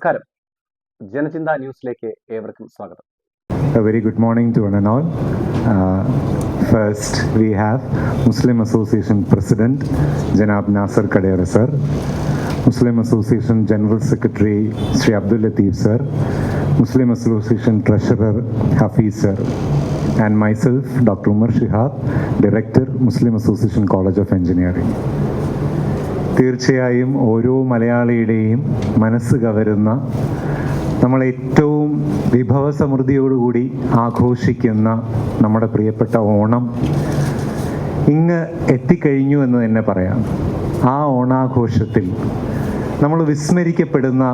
നമസ്കാരം ജനചിന്ത ന്യൂസിലേക്ക് ഏവർക്കും സ്വാഗതം A very good morning to one and all. Uh, first, we have Muslim Association President Janab Nasir Kadera sir, Muslim Association General Secretary Sri Abdul Latif sir, Muslim Association Treasurer Hafiz sir, and myself, Dr. Umar Shihab, Director, Muslim Association College of Engineering. തീർച്ചയായും ഓരോ മലയാളിയുടെയും മനസ്സ് കവരുന്ന നമ്മൾ ഏറ്റവും വിഭവസമൃദ്ധിയോടുകൂടി ആഘോഷിക്കുന്ന നമ്മുടെ പ്രിയപ്പെട്ട ഓണം ഇങ്ങ് എത്തിക്കഴിഞ്ഞു എന്ന് തന്നെ പറയാം. ആ ഓണാഘോഷത്തിൽ നമ്മൾ വിസ്മരിക്കപ്പെടുന്ന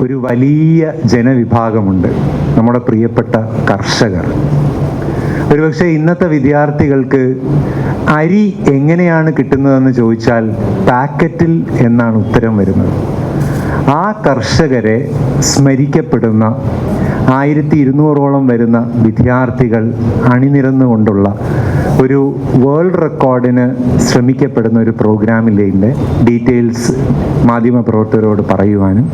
ഒരു വലിയ ജനവിഭാഗമുണ്ട് നമ്മുടെ പ്രിയപ്പെട്ട കർഷകർ. ഒരുപക്ഷെ ഇന്നത്തെ വിദ്യാർത്ഥികൾക്ക് അരി എങ്ങനെയാണ് കിട്ടുന്നതെന്ന് ചോദിച്ചാൽ പാക്കറ്റിൽ എന്നാണ് ഉത്തരം വരുന്നത്. ആ കർഷകരെ സ്മരിക്കപ്പെടുന്ന ആയിരത്തി ഇരുന്നൂറോളം വരുന്ന വിദ്യാർത്ഥികൾ അണിനിരന്നുകൊണ്ടുള്ള ഒരു വേൾഡ് റെക്കോർഡിന് ശ്രമിക്കപ്പെടുന്ന ഒരു പ്രോഗ്രാമിലെ ഡീറ്റെയിൽസ് മാധ്യമപ്രവർത്തകരോട് പറയുവാനും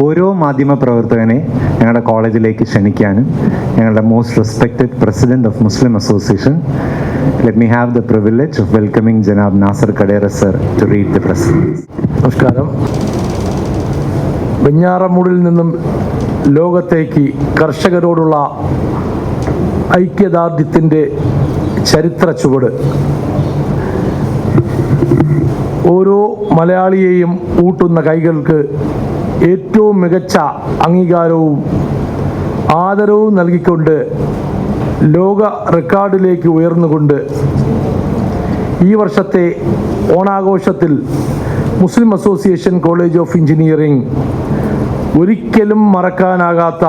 ഓരോ മാധ്യമ പ്രവർത്തകനെ ഞങ്ങളുടെ കോളേജിലേക്ക് ക്ഷണിക്കാനും ഞങ്ങളുടെ most respected president of Muslim Association let me have the privilege of welcoming ജനാബ് Nasar Kadera sir to read the press നമസ്കാരം. വെഞ്ഞാറമൂടിൽ നിന്നും ലോകത്തേക്ക് കർഷകരോടുള്ള ഐക്യദാർഢ്യത്തിന്റെ ചരിത്ര ചുവട്. ഓരോ മലയാളിയെയും ഊട്ടുന്ന കൈകൾക്ക് ഏറ്റവും മികച്ച അംഗീകാരവും ആദരവും നൽകിക്കൊണ്ട് ലോക റെക്കോർഡിലേക്ക് ഉയർന്നുകൊണ്ട് ഈ വർഷത്തെ ഓണാഘോഷത്തിൽ Muslim Association college of engineering ഒരിക്കലും മറക്കാനാകാത്ത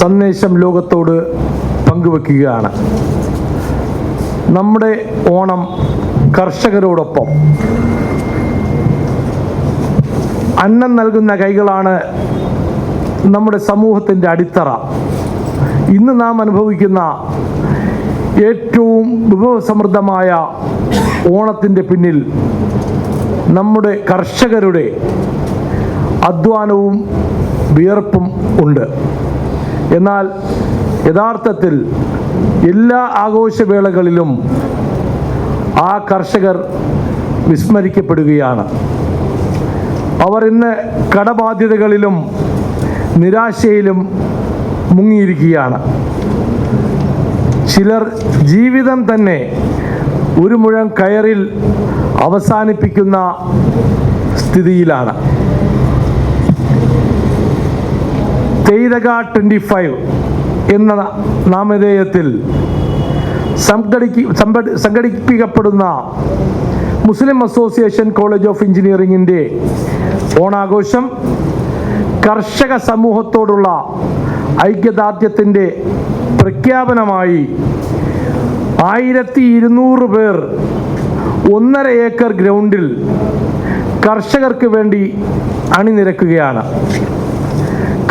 സന്ദേശം ലോകത്തോട് പങ്കുവെക്കുകയാണ്. നമ്മുടെ ഓണം കർഷകരോടൊപ്പം അന്നം നൽകുന്ന കൈകളാണ് നമ്മുടെ സമൂഹത്തിന്റെ അടിത്തറ. ഇന്ന് നാം അനുഭവിക്കുന്ന ഏറ്റവും വിഭവസമൃദ്ധമായ ഓണത്തിന്റെ പിന്നിൽ നമ്മുടെ കർഷകരുടെ അധ്വാനവും വിയർപ്പും ഉണ്ട്. എന്നാൽ യഥാർത്ഥത്തിൽ എല്ലാ ആഘോഷവേളകളിലും ആ കർഷകർ വിസ്മരിക്കപ്പെടുകയാണ്. അവർ ഇന്ന് കടബാധ്യതകളിലും നിരാശയിലും മുങ്ങിയിരിക്കുകയാണ്. ചിലർ ജീവിതം തന്നെ ഒരു മുഴം കയറിൽ അവസാനിപ്പിക്കുന്ന സ്ഥിതിയിലാണ്. തെയ്തക ട്വന്റി ഫൈവ് എന്ന നാമധേയത്തിൽ സംഘടിക്ക് സംഘടി- സംഘടിപ്പിക്കപ്പെടുന്ന മുസ്ലിം അസോസിയേഷൻ കോളേജ് ഓഫ് എഞ്ചിനീയറിംഗിന്റെ ഓണാഘോഷം കർഷക സമൂഹത്തോടുള്ള ഐക്യദാർഢ്യത്തിന്റെ പ്രഖ്യാപനമായി ആയിരത്തി ഇരുന്നൂറ് പേർ ഒന്നര ഏക്കർ ഗ്രൗണ്ടിൽ കർഷകർക്ക് വേണ്ടി അണിനിരക്കുകയാണ്.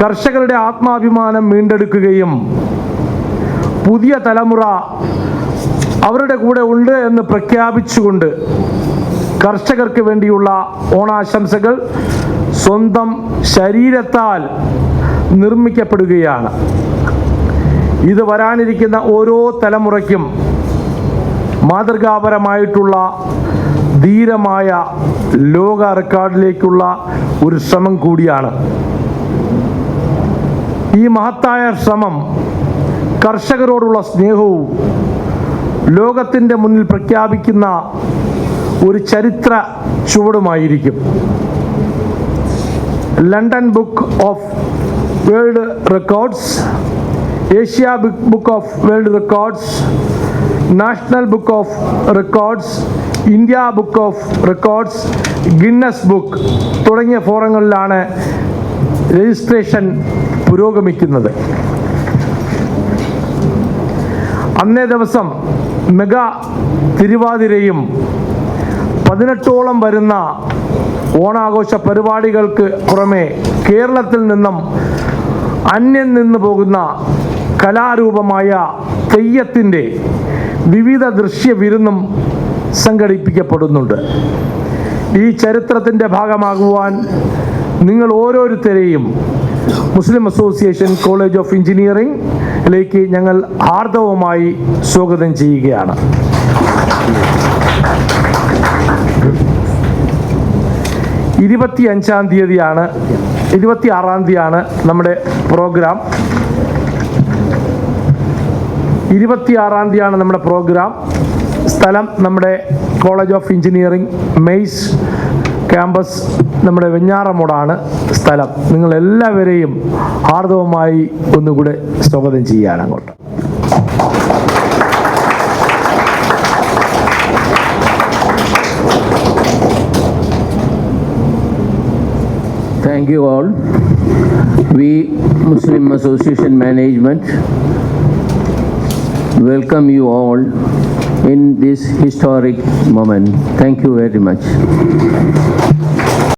കർഷകരുടെ ആത്മാഭിമാനം വീണ്ടെടുക്കുകയും പുതിയ തലമുറ അവരുടെ കൂടെ ഉണ്ട് എന്ന് പ്രഖ്യാപിച്ചുകൊണ്ട് കർഷകർക്ക് വേണ്ടിയുള്ള ഓണാശംസകൾ സ്വന്തം ശരീരത്താൽ നിർമ്മിക്കപ്പെടുകയാണ്. ഇത് വരാനിരിക്കുന്ന ഓരോ തലമുറയ്ക്കും മാതൃകാപരമായിട്ടുള്ള ധീരമായ ലോക റെക്കോർഡിലേക്കുള്ള ഒരു ശ്രമം കൂടിയാണ്. ഈ മഹത്തായ ശ്രമം കർഷകരോടുള്ള സ്നേഹവും ലോകത്തിന്റെ മുന്നിൽ പ്രഖ്യാപിക്കുന്ന ഒരു ചരിത്ര ചുവടുമായിരിക്കും. London book of world records Asia book of world records national book of records India book of records Guinness book തുടങ്ങിയ ഫോറങ്ങളിലാണ് രജിസ്ട്രേഷൻ പുരോഗമിക്കുന്നത്. അന്നേ ദിവസം മെഗാ തിരുവാതിരയും പതിനെട്ടോളം വരുന്ന ഓണാഘോഷ പരിപാടികൾക്ക് പുറമെ കേരളത്തിൽ നിന്നും അന്യം നിന്ന് പോകുന്ന കലാരൂപമായ തെയ്യത്തിന്റെ വിവിധ ദൃശ്യ വിരുന്നും സംഘടിപ്പിക്കപ്പെടുന്നുണ്ട്. ഈ ചരിത്രത്തിന്റെ ഭാഗമാകുവാൻ നിങ്ങൾ ഓരോരുത്തരെയും മുസ്ലിം അസോസിയേഷൻ കോളേജ് ഓഫ് എഞ്ചിനീയറിംഗിലേക്ക് ഞങ്ങൾ ആർദവുമായി സ്വാഗതം ചെയ്യുകയാണ്. ഇരുപത്തി അഞ്ചാം തീയതിയാണ് ഇരുപത്തി ആറാം തീയതിയാണ് നമ്മുടെ പ്രോഗ്രാം ഇരുപത്തി ആറാം തീയതിയാണ് നമ്മുടെ പ്രോഗ്രാം സ്ഥലം നമ്മുടെ college of engineering MACE campus നമ്മുടെ വെഞ്ഞാറമൂടാണ് സ്ഥലം. നിങ്ങൾ എല്ലാവരെയും ഹാർദവമായി ഒന്നുകൂടെ സ്വാഗതം ചെയ്യുകയാണ് അങ്ങോട്ട്. Thank you all. We, Muslim Association Management, welcome you all in this historic moment. Thank you very much.